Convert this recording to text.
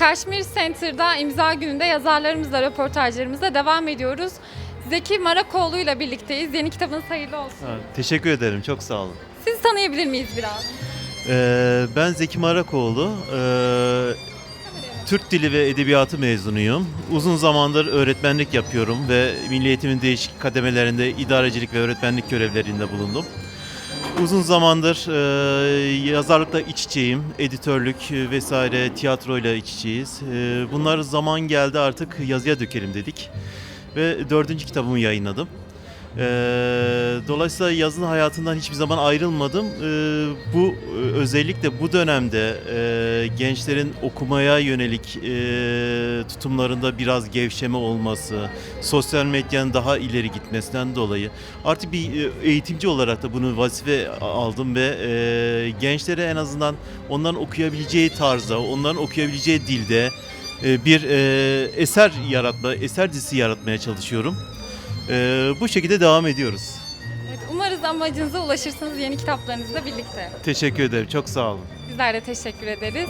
Kaşmir Center'da imza gününde yazarlarımızla, röportajlarımızla devam ediyoruz. Zeki Marakoğlu ile birlikteyiz. Yeni kitabınız hayırlı olsun. Ha, teşekkür ederim, çok sağ olun. Sizi tanıyabilir miyiz biraz? Ee, ben Zeki Marakoğlu, ee, Türk Dili ve Edebiyatı mezunuyum. Uzun zamandır öğretmenlik yapıyorum ve Milli Eğitim'in değişik kademelerinde idarecilik ve öğretmenlik görevlerinde bulundum. Uzun zamandır ee, yazarlıkla iç içeyim, editörlük vesaire tiyatroyla iç içeyiz. Ee, bunlar zaman geldi artık yazıya dökelim dedik ve dördüncü kitabımı yayınladım. Ee, dolayısıyla yazın hayatından hiçbir zaman ayrılmadım. Ee, bu e, özellikle bu dönemde e, gençlerin okumaya yönelik e, tutumlarında biraz gevşeme olması, sosyal medyanın daha ileri gitmesinden dolayı artık bir e, eğitimci olarak da bunu vazife aldım ve e, gençlere en azından onların okuyabileceği tarzda, onların okuyabileceği dilde e, bir e, eser yaratma, eser dizisi yaratmaya çalışıyorum. Ee, bu şekilde devam ediyoruz. Evet, umarız amacınıza ulaşırsınız yeni kitaplarınızla birlikte. Teşekkür ederim. Çok sağ olun. Bizler de teşekkür ederiz.